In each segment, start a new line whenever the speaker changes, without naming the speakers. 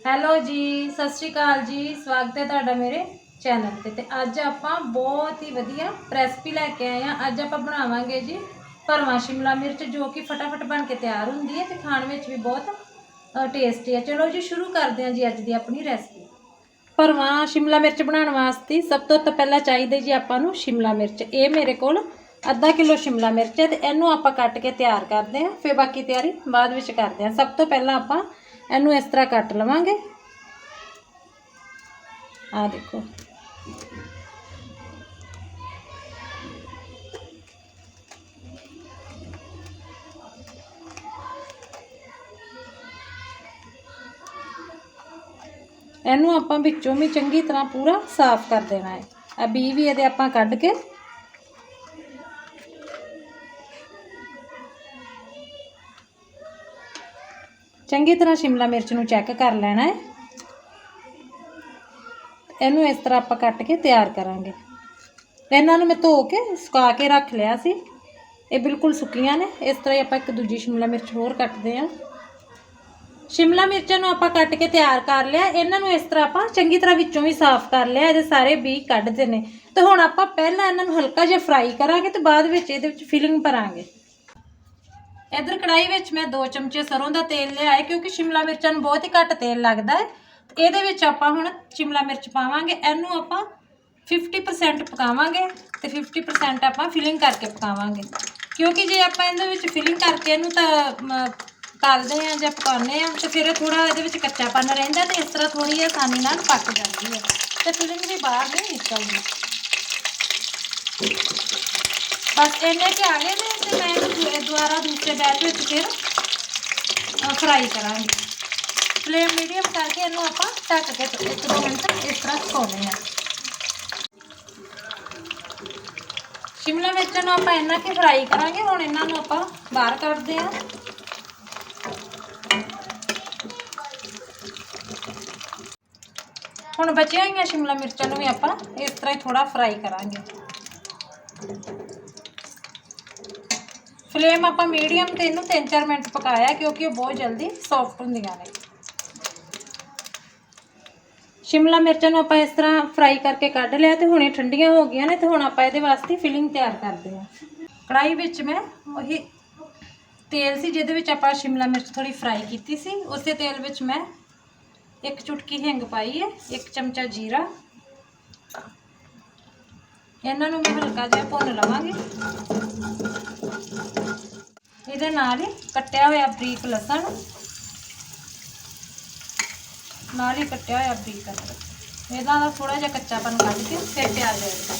Hello ਜੀ, ਸਤਿ ਸ਼੍ਰੀ ਅਕਾਲ ਜੀ। ਸਵਾਗਤ ਹੈ ਤੁਹਾਡਾ ਮੇਰੇ ਚੈਨਲ ਤੇ। ਤੇ ਅੱਜ ਆਪਾਂ ਬਹੁਤ ਹੀ ਵਧੀਆ ਰੈਸਪੀ ਲੈ ਕੇ ਆਏ ਆ ਅੱਜ ਆਪਾਂ ਬਣਾਵਾਂਗੇ ਜੀ ਭਰਵਾਂ ਸ਼ਿਮਲਾ ਮਿਰਚ, ਜੋ ਕਿ ਫਟਾਫਟ ਬਣ ਕੇ ਤਿਆਰ ਹੁੰਦੀ ਹੈ ਤੇ ਖਾਣ ਵਿੱਚ ਵੀ ਬਹੁਤ ਟੇਸਟੀ ਹੈ। ਚਲੋ ਜੀ, ਸ਼ੁਰੂ ਕਰਦੇ ਹਾਂ ਜੀ ਅੱਜ ਦੀ ਆਪਣੀ ਰੈਸਪੀ ਭਰਵਾਂ ਸ਼ਿਮਲਾ ਮਿਰਚ ਬਣਾਉਣ ਵਾਸਤੇ ਸਭ ਤੋਂ ਤਾਂ ਪਹਿਲਾਂ ਚਾਹੀਦੇ ਜੀ ਆਪਾਂ ਨੂੰ ਸ਼ਿਮਲਾ ਮਿਰਚ। ਇਹ ਮੇਰੇ ਕੋਲ ਅੱਧਾ ਕਿਲੋ ਸ਼ਿਮਲਾ ਮਿਰਚ ਹੈ ਤੇ ਇਹਨੂੰ ਆਪਾਂ ਕੱਟ ਕੇ ਤਿਆਰ ਕਰਦੇ ਹਾਂ। ਫਿਰ ਬਾਕੀ ਤਿਆਰੀ ਬਾਅਦ ਵਿੱਚ ਕਰਦੇ ਹਾਂ। ਸਭ ਤੋਂ ਪਹਿਲਾਂ ਆਪਾਂ ਇਹਨੂੰ ਇਸ ਤਰ੍ਹਾਂ ਕੱਟ ਲਵਾਂਗੇ। ਆ ਦੇਖੋ। ਇਹਨੂੰ ਆਪਾਂ ਵਿੱਚੋਂ ਵੀ ਚੰਗੀ ਤਰ੍ਹਾਂ ਪੂਰਾ ਸਾਫ਼ ਕਰ ਦੇਣਾ ਹੈ। ਆ ਬੀ ਵੀ ਇਹਦੇ ਆਪਾਂ ਕੱਢ ਕੇ ਚੰਗੀ ਤਰ੍ਹਾਂ ਸ਼ਿਮਲਾ ਮਿਰਚ ਨੂੰ ਚੈੱਕ ਕਰ ਲੈਣਾ ਹੈ। ਇਹਨੂੰ ਇਸ ਤਰ੍ਹਾਂ ਆਪਾਂ ਕੱਟ ਕੇ ਤਿਆਰ ਕਰਾਂਗੇ। ਇਹਨਾਂ ਨੂੰ ਮੈਂ ਧੋ ਕੇ, ਸੁਕਾ ਕੇ ਰੱਖ ਲਿਆ ਸੀ। ਇਹ ਬਿਲਕੁਲ ਸੁੱਕੀਆਂ ਨੇ। ਇਸ ਤਰ੍ਹਾਂ ਹੀ ਆਪਾਂ ਇੱਕ ਦੂਜੀ ਸ਼ਿਮਲਾ ਮਿਰਚ ਹੋਰ ਕੱਟਦੇ ਹਾਂ। ਸ਼ਿਮਲਾ ਮਿਰਚਾਂ ਨੂੰ ਆਪਾਂ ਕੱਟ ਕੇ ਤਿਆਰ ਕਰ ਲਿਆ। ਇਹਨਾਂ ਨੂੰ ਇਸ ਤਰ੍ਹਾਂ ਆਪਾਂ ਚੰਗੀ ਤਰ੍ਹਾਂ ਵਿੱਚੋਂ ਵੀ ਸਾਫ਼ ਕਰ ਲਿਆ। ਇਹਦੇ ਸਾਰੇ ਬੀ ਕੱਢਦੇ ਨੇ। ਤੇ ਹੁਣ ਆਪਾਂ ਪਹਿਲਾਂ ਇਹਨਾਂ ਨੂੰ ਹਲਕਾ ਜਿਹਾ ਫਰਾਈ ਕਰਾਂਗੇ ਤੇ ਬਾਅਦ ਵਿੱਚ ਇਹਦੇ ਵਿੱਚ ਫਿਲਿੰਗ ਭਰਾਂਗੇ। ਇਧਰ ਕੜਾਈ ਵਿੱਚ ਮੈਂ 2 ਚਮਚੇ ਸਰੋਂ ਦਾ ਤੇਲ ਲਿਆ ਕਿਉਂਕਿ ਸ਼ਿਮਲਾ ਮਿਰਚਾਂ ਨੂੰ ਬਹੁਤ ਹੀ ਘੱਟ ਤੇਲ ਲੱਗਦਾ ਹੈ। ਇਹਦੇ ਵਿੱਚ ਆਪਾਂ ਹੁਣ ਸ਼ਿਮਲਾ ਮਿਰਚ ਪਾਵਾਂਗੇ ਇਹਨੂੰ ਆਪਾਂ 50% ਪਕਾਵਾਂਗੇ ਤੇ 50% ਆਪਾਂ ਫਿਲਿੰਗ ਕਰਕੇ ਪਕਾਵਾਂਗੇ। ਕਿਉਂਕਿ ਜੇ ਆਪਾਂ ਇਹਦੇ ਵਿੱਚ ਫਿਲਿੰਗ ਕਰਕੇ ਇਹਨੂੰ ਤਾਂ ਮ, ਤਲਦੇ ਆ ਜਾਂ ਪਕਾਉਂਦੇ ਆ ਤੇ ਫਿਰ ਥੋੜਾ ਇਹਦੇ ਵਿੱਚ ਕੱਚਾਪਨ ਰਹਿੰਦਾ ਤੇ ਇਸ ਤਰ੍ਹਾਂ ਥੋੜੀ ਆਸਾਨੀ ਨਾਲ ਪੱਕ ਜਾਂਦੀ ਹੈ। ਤੇ ਫਿਲਿੰਗ ਵੀ ਬਾਹਰ ਨਹੀਂ ਨਿਕਲਦੀ। ਬਸ ਇੰਨੇ ਕਿ ਆ ਗਏ ਨੇ ਤੇ ਮੈਂ ਇਹਨੂੰ ਦੁਬਾਰਾ ਦੂਸਰੇ ਬੈਚ ਵਿੱਚ ਫਿਰ ਫਰਾਈ ਕਰਾਂਗੀ। ਫਲੇਮ ਮੀਡੀਅਮ ਕਰਕੇ ਇਹਨੂੰ ਆਪਾਂ ਢੱਕ ਕੇ ਇੱਕ ਦੋ ਮਿੰਟ ਇਸ ਤਰ੍ਹਾਂ ਸੁਕਾਉਣੇ ਆ ਸ਼ਿਮਲਾ ਮਿਰਚਾਂ ਨੂੰ ਆਪਾਂ ਇੰਨਾ ਕਿ ਫਰਾਈ ਕਰਾਂਗੇ, ਹੁਣ ਇਹਨਾਂ ਨੂੰ ਆਪਾਂ ਬਾਹਰ ਕੱਢਦੇ ਆ ਹੁਣ ਬਚੀਆਂ ਹੋਈਆਂ ਸ਼ਿਮਲਾ ਮਿਰਚਾਂ ਨੂੰ ਵੀ ਆਪਾਂ ਇਸ ਤਰ੍ਹਾਂ ਹੀ ਥੋੜਾ ਫਰਾਈ ਕਰਾਂਗੇ। ਫਲੇਮ ਆਪਾਂ ਮੀਡੀਅਮ ਤੇ ਇਹਨੂੰ 3-4 ਮਿੰਟ ਪਕਾਇਆ ਕਿਉਂਕਿ ਉਹ ਬਹੁਤ ਜਲਦੀ ਸੌਫਟ ਹੁੰਦੀਆਂ ਨੇ। ਸ਼ਿਮਲਾ ਮਿਰਚਾਂ ਨੂੰ ਆਪਾਂ ਇਸ ਤਰ੍ਹਾਂ ਫਰਾਈ ਕਰਕੇ ਕੱਢ ਲਿਆ ਤੇ ਹੁਣੇ ਠੰਡੀਆਂ ਹੋ ਗਈਆਂ ਨੇ ਤੇ ਹੁਣ ਆਪਾਂ ਇਹਦੇ ਵਾਸਤੇ ਫਿਲਿੰਗ ਤਿਆਰ ਕਰਦੇ ਹਾਂ। ਕੜਾਈ ਵਿੱਚ ਮੈਂ ਉਹੀ ਤੇਲ ਸੀ, ਜਿਹਦੇ ਵਿੱਚ ਆਪਾਂ ਸ਼ਿਮਲਾ ਮਿਰਚ ਥੋੜੀ ਫਰਾਈ ਕੀਤੀ ਸੀ। ਉਸੇ ਤੇਲ ਵਿੱਚ ਮੈਂ ਇੱਕ ਚੁਟਕੀ ਹਿੰਗ ਪਾਈ ਹੈ, ਇੱਕ ਚਮਚਾ ਜੀਰਾ। ਇਹਨਾਂ ਨੂੰ ਮੈਂ ਹਲਕਾ ਜਿਹਾ ਭੁੰਨ ਲਵਾਂਗੇ। ਇਹਦੇ ਨਾਲ ਹੀ ਕੱਟਿਆ ਹੋਇਆ ਬਰੀਕ ਲਸਣ। ਨਾਲ ਹੀ ਕੱਟਿਆ ਹੋਇਆ ਬਰੀਕ ਲਸਣ। ਇਹਦਾ ਦਾ ਥੋੜਾ ਜਿਹਾ ਕੱਚਾਪਨ ਕੱਢ ਕੇ ਫਿਰ ਪਿਆਜ਼ ਐਡ ਕਰ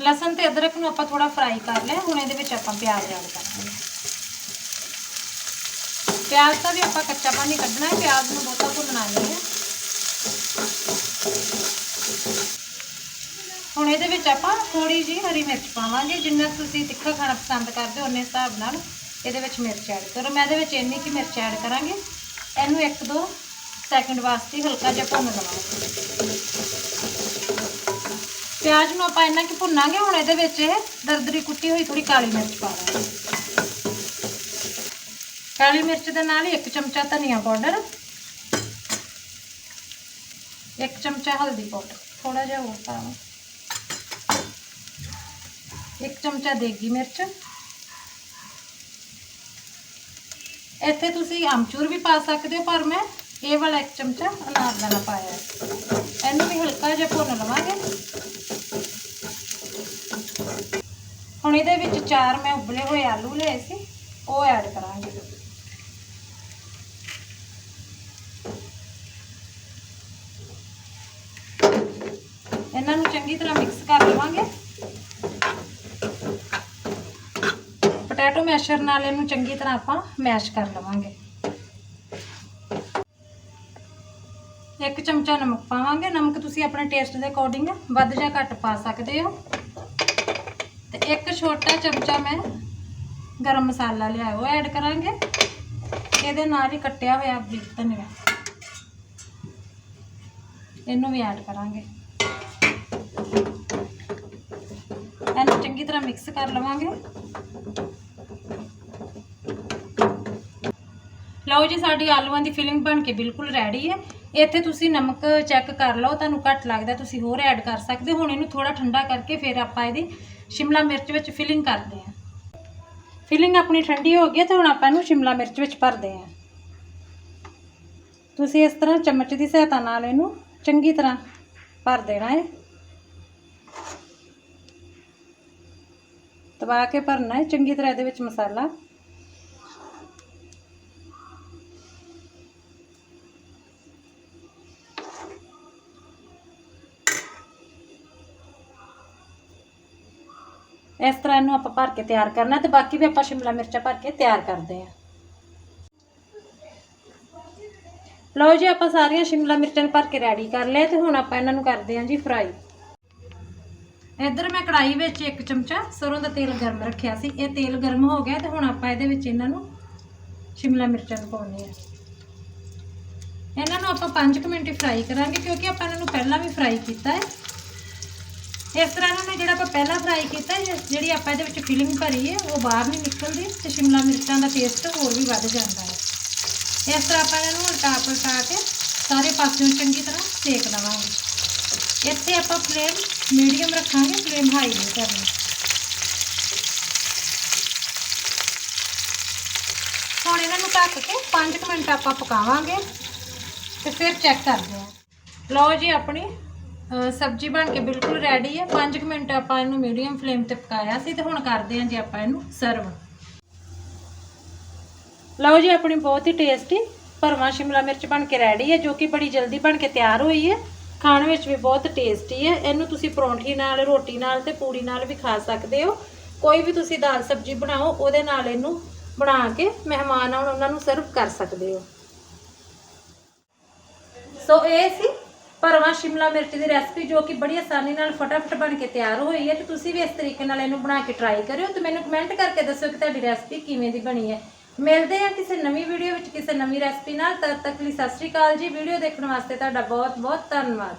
ਲਸਣ ਤੇ ਅਦਰਕ ਨੂੰ ਆਪਾਂ ਥੋੜਾ ਫਰਾਈ ਕਰ ਲਿਆ, ਹੁਣ ਇਹਦੇ ਵਿੱਚ ਆਪਾਂ ਪਿਆਜ਼ ਐਡ ਕਰਾਂਗੇ ਪਿਆਜ਼ ਦਾ ਵੀ ਆਪਾਂ ਕੱਚਾ ਪਾਣੀ ਕੱਢਣਾ ਹੈ, ਪਿਆਜ਼ ਨੂੰ ਬਹੁਤਾ ਭੁੰਨਣਾ ਨਹੀਂ ਹੈ। ਹੁਣ ਇਹਦੇ ਵਿੱਚ ਆਪਾਂ ਥੋੜੀ ਜਿਹੀ ਹਰੀ ਮਿਰਚ ਪਾਵਾਂਗੇ, ਜਿੰਨਾ ਤੁਸੀਂ ਤਿੱਖਾ ਖਾਣਾ ਪਸੰਦ ਕਰਦੇ ਹੋ ਉਨੇ ਹਿਸਾਬ ਨਾਲ ਇਹਦੇ ਵਿੱਚ ਮਿਰਚ ਐਡ ਕਰੋ। ਮੈਂ ਇਹਦੇ ਵਿੱਚ ਇੰਨੀ ਕੀ ਮਿਰਚ ਐਡ ਕਰਾਂਗੇ, ਇਹਨੂੰ 1-2 ਸੈਕਿੰਡ ਵਾਸਤੇ ਹਲਕਾ ਜਿਹਾ ਭੁੰਨ ਲਵਾਂਗੇ। ਪਿਆਜ਼ ਨੂੰ ਆਪਾਂ ਇੰਨਾ ਕੀ ਭੁੰਨਾਂਗੇ, ਹੁਣ ਇਹਦੇ ਵਿੱਚ ਇਹ ਦਰਦਰੀ ਕੁੱਟੀ ਹੋਈ ਥੋੜੀ ਕਾਲੀ ਮਿਰਚ ਪਾਵਾਂਗੇ ਕਾਲੀ ਮਿਰਚ ਦੇ ਨਾਲ ਹੀ ਇੱਕ ਚਮਚਾ ਧਨੀਆ ਪਾਊਡਰ, ਇੱਕ ਚਮਚਾ ਹਲਦੀ ਪਾਊਡਰ ਥੋੜਾ ਜਿਹਾ ਹੋਰ ਪਾਵਾਂ ਇੱਕ ਚਮਚਾ ਦੇਗੀ ਮਿਰਚ। ਇੱਥੇ ਤੁਸੀਂ ਆਮਚੂਰ ਵੀ ਪਾ ਸਕਦੇ ਹੋ, ਪਰ ਮੈਂ ਇਹ ਵਾਲਾ ਇੱਕ ਚਮਚਾ ਅਨਾਰਦਾਨਾ ਪਾਇਆ। ਇਹਨੂੰ ਵੀ ਹਲਕਾ ਜਿਹਾ ਭੁੰਨ ਲਵਾਂਗੇ। ਹੁਣ ਇਹਦੇ ਵਿੱਚ ਚਾਰ ਮੈਂ ਉਬਲੇ ਹੋਏ ਆਲੂ ਲਏ ਸੀ, ਉਹ ਐਡ ਕਰਾਂਗੇ। ਇਹਨਾਂ ਨੂੰ ਚੰਗੀ ਤਰ੍ਹਾਂ ਮਿਕਸ ਕਰ ਲਵਾਂਗੇ। ਪੋਟੈਟੋ ਮੈਸ਼ਰ ਨਾਲ ਇਹਨੂੰ ਚੰਗੀ ਤਰ੍ਹਾਂ ਆਪਾਂ ਮੈਸ਼ ਕਰ ਲਵਾਂਗੇ। ਇੱਕ ਚਮਚਾ ਨਮਕ ਪਾਵਾਂਗੇ। ਨਮਕ ਤੁਸੀਂ ਆਪਣੇ ਟੇਸਟ ਦੇ ਅਕੋਰਡਿੰਗ ਵੱਧ ਜਾਂ ਘੱਟ ਪਾ ਸਕਦੇ ਹੋ। ਤੇ ਇੱਕ ਛੋਟਾ ਚਮਚਾ ਮੈਂ ਗਰਮ ਮਸਾਲਾ ਲਿਆ, ਉਹ ਐਡ ਕਰਾਂਗੇ। ਇਹਦੇ ਨਾਲ ਹੀ ਕੱਟਿਆ ਹੋਇਆ ਬਰੀਕ ਧਨੀਆ। ਇਹਨੂੰ ਵੀ ਐਡ ਕਰਾਂਗੇ। ਇਹਨੂੰ ਚੰਗੀ ਤਰ੍ਹਾਂ ਮਿਕਸ ਕਰ ਲਵਾਂਗੇ। ਲਓ ਜੀ, ਸਾਡੀ ਆਲੂਆਂ ਦੀ ਫਿਲਿੰਗ ਬਣ ਕੇ ਬਿਲਕੁਲ ਰੈਡੀ ਹੈ। ਇੱਥੇ ਤੁਸੀਂ ਨਮਕ ਚੈੱਕ ਕਰ ਲਓ, ਤੁਹਾਨੂੰ ਘੱਟ ਲੱਗਦਾ, ਤੁਸੀਂ ਹੋਰ ਐਡ ਕਰ ਸਕਦੇ ਹੋ। ਹੁਣ ਇਹਨੂੰ ਥੋੜਾ ਠੰਡਾ ਕਰਕੇ ਫਿਰ ਆਪਾਂ ਇਹਦੀ ਸ਼ਿਮਲਾ ਮਿਰਚ ਵਿੱਚ ਫਿਲਿੰਗ ਕਰਦੇ ਹਾਂ। ਫਿਲਿੰਗ ਆਪਣੀ ਠੰਡੀ ਹੋ ਗਈ ਹੈ ਤੇ ਹੁਣ ਆਪਾਂ ਇਹਨੂੰ ਸ਼ਿਮਲਾ ਮਿਰਚ ਵਿੱਚ ਭਰਦੇ ਹਾਂ। ਤੁਸੀਂ ਇਸ ਤਰ੍ਹਾਂ ਚਮਚ ਦੀ ਸਹਾਇਤਾ ਨਾਲ ਇਹਨੂੰ ਚੰਗੀ ਤਰ੍ਹਾਂ ਭਰ ਦੇਣਾ ਹੈ। ਦਬਾ ਕੇ ਭਰਨਾ ਹੈ, ਚੰਗੀ ਤਰ੍ਹਾਂ ਇਹਦੇ ਵਿੱਚ ਮਸਾਲਾ ਇਸ ਤਰ੍ਹਾਂ ਇਹਨੂੰ ਆਪਾਂ ਭਰ ਕੇ ਤਿਆਰ ਕਰਨਾ ਤੇ ਬਾਕੀ ਵੀ ਆਪਾਂ ਸ਼ਿਮਲਾ ਮਿਰਚਾਂ ਭਰ ਕੇ ਤਿਆਰ ਕਰਦੇ ਹਾਂ। ਲਓ ਜੀ, ਆਪਾਂ ਸਾਰੀਆਂ ਸ਼ਿਮਲਾ ਮਿਰਚਾਂ ਭਰ ਕੇ ਰੈਡੀ ਕਰ ਲਿਆ ਤੇ ਹੁਣ ਆਪਾਂ ਇਹਨਾਂ ਨੂੰ ਕਰਦੇ ਹਾਂ ਜੀ ਫਰਾਈ ਇੱਧਰ ਮੈਂ ਕੜਾਈ ਵਿੱਚ ਇੱਕ ਚਮਚਾ ਸਰੋਂ ਦਾ ਤੇਲ ਗਰਮ ਰੱਖਿਆ ਸੀ। ਇਹ ਤੇਲ ਗਰਮ ਹੋ ਗਿਆ ਤੇ ਹੁਣ ਆਪਾਂ ਇਹਦੇ ਵਿੱਚ ਇਹਨਾਂ ਨੂੰ ਸ਼ਿਮਲਾ ਮਿਰਚਾਂ ਨੂੰ ਪਾਉਣੇ ਆ ਇਹਨਾਂ ਨੂੰ ਆਪਾਂ 5 ਮਿੰਟ ਫਰਾਈ ਕਰਾਂਗੇ ਕਿਉਂਕਿ ਆਪਾਂ ਇਹਨਾਂ ਨੂੰ ਪਹਿਲਾਂ ਵੀ ਫਰਾਈ ਕੀਤਾ ਹੈ। ਇਸ ਤਰ੍ਹਾਂ ਇਹਨਾਂ ਨੂੰ ਜਿਹੜਾ ਆਪਾਂ ਪਹਿਲਾਂ ਫਰਾਈ ਕੀਤਾ ਜਿਹੜੀ ਆਪਾਂ ਇਹਦੇ ਵਿੱਚ ਫਿਲਿੰਗ ਭਰੀ ਹੈ, ਉਹ ਬਾਹਰ ਨਹੀਂ ਨਿਕਲਦੀ ਤੇ ਸ਼ਿਮਲਾ ਮਿਰਚਾਂ ਦਾ ਟੇਸਟ ਹੋਰ ਵੀ ਵੱਧ ਜਾਂਦਾ ਹੈ। ਇਸ ਤਰ੍ਹਾਂ ਆਪਾਂ ਇਹਨਾਂ ਨੂੰ ਉਲਟਾ ਪਲਟਾ ਕੇ ਸਾਰੇ ਪਾਸਿਓਂ ਚੰਗੀ ਤਰ੍ਹਾਂ ਸੇਕ ਲਵਾਂਗੇ। ਇੱਥੇ ਆਪਾਂ ਫਲੇਮ ਮੀਡੀਅਮ ਰੱਖਾਂਗੇ ਫਲੇਮ ਹਾਈ ਨਹੀਂ ਕਰਨੀ। ਹੁਣ ਇਹਨਾਂ ਨੂੰ ਢੱਕ ਕੇ 5 ਮਿੰਟ ਆਪਾਂ ਪਕਾਵਾਂਗੇ ਤੇ ਫਿਰ ਚੈੱਕ ਕਰਦੇ ਹਾਂ। ਲਓ ਜੀ ਆਪਣੀ ਸਬਜ਼ੀ ਬਣ ਕੇ ਬਿਲਕੁਲ ਰੈਡੀ ਹੈ 5 ਮਿੰਟ ਆਪਾਂ ਇਹਨੂੰ ਮੀਡੀਅਮ ਫਲੇਮ ਤੇ ਪਕਾਇਆ ਸੀ ਤੇ ਹੁਣ ਕਰਦੇ ਹਾਂ ਜੀ ਆਪਾਂ ਇਹਨੂੰ ਸਰਵ ਲਓ ਜੀ, ਆਪਣੀ ਬਹੁਤ ਹੀ ਟੇਸਟੀ ਭਰਵਾਂ ਸ਼ਿਮਲਾ ਮਿਰਚ ਬਣ ਕੇ ਰੈਡੀ ਹੈ ਜੋ ਕਿ ਬੜੀ ਜਲਦੀ ਬਣ ਕੇ ਤਿਆਰ ਹੋਈ ਹੈ ਖਾਣ ਵਿੱਚ ਵੀ ਬਹੁਤ ਟੇਸਟੀ ਹੈ ਇਹਨੂੰ ਤੁਸੀਂ ਪਰੌਂਠੀ ਨਾਲ, ਰੋਟੀ ਨਾਲ ਤੇ ਪੂੜੀ ਨਾਲ ਵੀ ਖਾ ਸਕਦੇ ਹੋ। ਕੋਈ ਵੀ ਤੁਸੀਂ ਦਾਲ ਸਬਜ਼ੀ ਬਣਾਓ, ਉਹਦੇ ਨਾਲ ਇਹਨੂੰ ਬਣਾ ਕੇ ਮਹਿਮਾਨ ਆਉਣ, ਉਹਨਾਂ ਨੂੰ ਸਰਵ ਕਰ ਸਕਦੇ ਹੋ। ਸੋ ਇਹ ਸੀ ਭਰਵਾਂ ਸ਼ਿਮਲਾ ਮਿਰਚ ਦੀ ਰੈਸਪੀ ਜੋ ਕਿ ਬੜੀ ਆਸਾਨੀ ਨਾਲ ਫਟਾਫਟ ਬਣ ਕੇ ਤਿਆਰ ਹੋਈ ਹੈ ਤੇ ਤੁਸੀਂ ਵੀ ਇਸ ਤਰੀਕੇ ਨਾਲ ਇਹਨੂੰ ਬਣਾ ਕੇ ਟਰਾਈ ਕਰਿਓ ਤੇ ਮੈਨੂੰ ਕਮੈਂਟ ਕਰਕੇ ਦੱਸਿਓ ਕਿ ਤੁਹਾਡੀ ਰੈਸਪੀ ਕਿਵੇਂ ਦੀ ਬਣੀ ਹੈ। ਮਿਲਦੇ ਹਾਂ ਕਿਸੇ ਨਵੀਂ ਵੀਡੀਓ ਵਿੱਚ ਕਿਸੇ ਨਵੀਂ ਰੈਸਪੀ ਨਾਲ, ਤਦ ਤੱਕ ਲਈ ਸਤਿ ਸ਼੍ਰੀ ਅਕਾਲ ਜੀ। ਵੀਡੀਓ ਦੇਖਣ ਵਾਸਤੇ ਤੁਹਾਡਾ ਬਹੁਤ ਬਹੁਤ ਧੰਨਵਾਦ।